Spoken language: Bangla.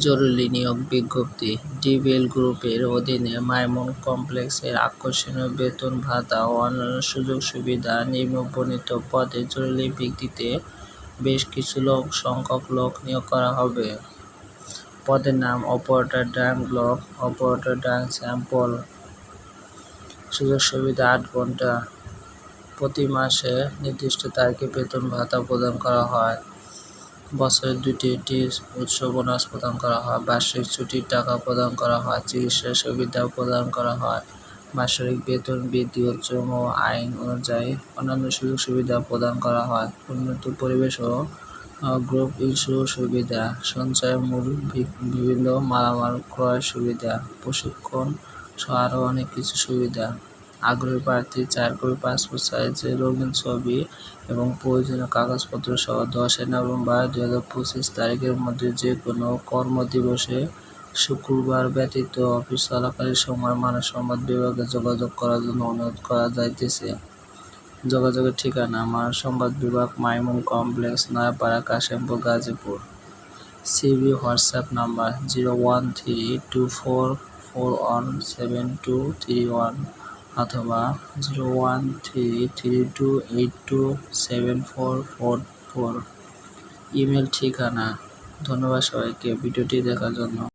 জরুরি নিয়োগ বিজ্ঞপ্তি। ডিবিএল গ্রুপের অধীনে মাইমন কমপ্লেক্সের আকর্ষণীয় বেতন ভাতা ও অন্যান্য সুযোগ সুবিধা নিম্নবর্ণিত পদে জরুরি ভিত্তিতে বেশ কিছু লোক, সংখ্যক লোক নিয়োগ করা হবে। পদের নাম operator dyeing block, operator dyeing sample. সুযোগ সুবিধা আট ঘণ্টা। প্রতি মাসে নির্দিষ্ট তারিখে বেতন ভাতা প্রদান করা হয়। বছরে দুটি এটি উৎস বোনাস প্রদান করা হয়। বার্ষিক ছুটির টাকা প্রদান করা হয়, চিকিৎসা সুবিধা প্রদান করা হয় বাৎসরিক বেতন বৃদ্ধি ও আইন অনুযায়ী অন্যান্য সুযোগ সুবিধা প্রদান করা হয়। উন্নত পরিবেশ ও গ্রুপ ইন্স্যুরেন্স সুবিধা সঞ্চয় মূল বিভিন্ন মালামাল ক্রয় সুবিধা, প্রশিক্ষণ সহ আরও অনেক কিছু সুবিধা। আগ্রহী প্রার্থী, চার কপি পাসপোর্ট সাইজের রঙিন ছবি এবং প্রয়োজনীয় কাগজপত্র সহ দশই নভেম্বর দু হাজার পঁচিশ তারিখের মধ্যে যে কোনো কর্মদিবসে শুক্রবার ব্যতীত অফিস চলাকালীন সময় মানব সম্পদ বিভাগে যোগাযোগ করার জন্য অনুরোধ করা যাইতেছে। যোগাযোগের ঠিকানা মানব সম্পদ বিভাগ, Maimun complex, Nayapara, Kashimpur, Gazipur. CV, WhatsApp number zero one three two four four one seven two three one. অথবা zero one three three two eight two seven four four four email ঠিকানা। ধন্যবাদ সবাইকে ভিডিওটি দেখার জন্য।